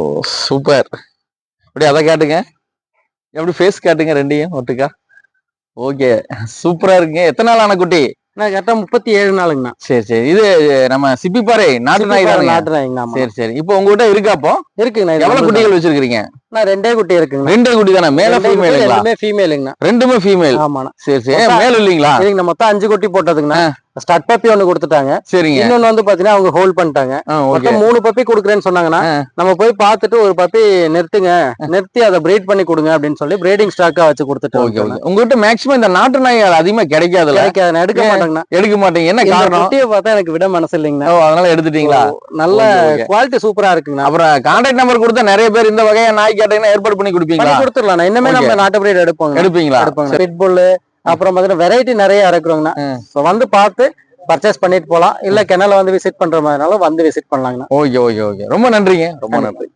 ஓ super அப்படியே அதை காட்டுங்க. எப்படி ஃபேஸ் காட்டுங்க ரெண்டையும் ஒட்டுக்கா? ஓகே சூப்பரா இருக்குங்க. எத்தனை நாள் ஆன குட்டி? நான் கரெக்டா முப்பத்தி ஏழு நாளுங்கண்ணா. சரி சரி. இது நம்ம சிப்பிப்பாறை நாட்டு நாய் நாட்டு நாய்ங்கண்ணா. சரி சரி. இப்போ உங்ககிட்ட இருக்கா அப்போ? இருக்குங்கண்ணா எவ்வளவு. குட்டிகள் வச்சிருக்கீங்க நான் ரெண்டே குட்டி இருக்குங்கண்ணா. ரெண்டு குட்டி தானே? மேல ஃபீமேலுங்களா ரெண்டுமே ஃபீமேலுங்கண்ணா ரெண்டுமே ஃபீமேல் ஆமாண்ணா. சரி சரி. மேல் இல்லீங்களா? இதுக்கு மொத்தம் அஞ்சு குட்டி போட்டதுங்கண்ணா. ஸ்டார்ட் பப்பி ஒண்ணு கொடுத்துட்டாங்க. சரிங்க. இன்னொன்னு வந்து பாத்தீங்கன்னா அவங்க ஹோல்ட் பண்ணிட்டாங்க. மொத்தம் மூணு பப்பி கொடுக்குறேன்னு சொன்னாங்கன்னா. நம்ம போய் பார்த்துட்டு ஒரு பப்பி நிறுத்துங்க. நிறுத்தி அதை பிரீட் பண்ணி கொடுங்க அப்படின்னு சொல்லி பிரீடிங் ஸ்டாக்கா வச்சு கொடுத்துட்டு ஓகே உங்ககிட்ட மேக்ஸிமம் இந்த நாட்டு நாய் அதிகமா கிடைக்காதுல்ல? கிடைக்காது எடுக்க? மாட்டாங்கண்ணா. எடுக்க மாட்டீங்க. என்ன காரணம்? குட்டியை பார்த்தா எனக்கு விட மனசு இல்லைங்கண்ணா. அதனால எடுத்துட்டீங்களா? நல்ல. குவாலிட்டி சூப்பரா இருக்குங்கண்ணா. அப்புறம் கான்டாக்ட் நம்பர் கொடுத்தா நிறைய பேர் இந்த வகையா நாய் கேட்டீங்கன்னா ஏற்பாடு பண்ணி கொடுப்பீங்களா? கொடுத்துடலாம் இன்னுமே நம்ம நாட்டு பிரீட் எடுப்போங்க. எடுப்பீங்களா? எடுப்பாங்க. பிட்புல் அப்புறம் பாத்தீங்கன்னா வெரைட்டி நிறைய இறக்குறோங்கண்ணா. ஸோ வந்து பார்த்து பர்ச்சேஸ் பண்ணிட்டு போலாம். இல்ல கிணல வந்து விசிட் பண்ற மாதிரினாலும் வந்து விசிட் பண்ணலாங்கண்ணா. Okay okay okay. ரொம்ப நன்றிங்க. ரொம்ப நன்றி.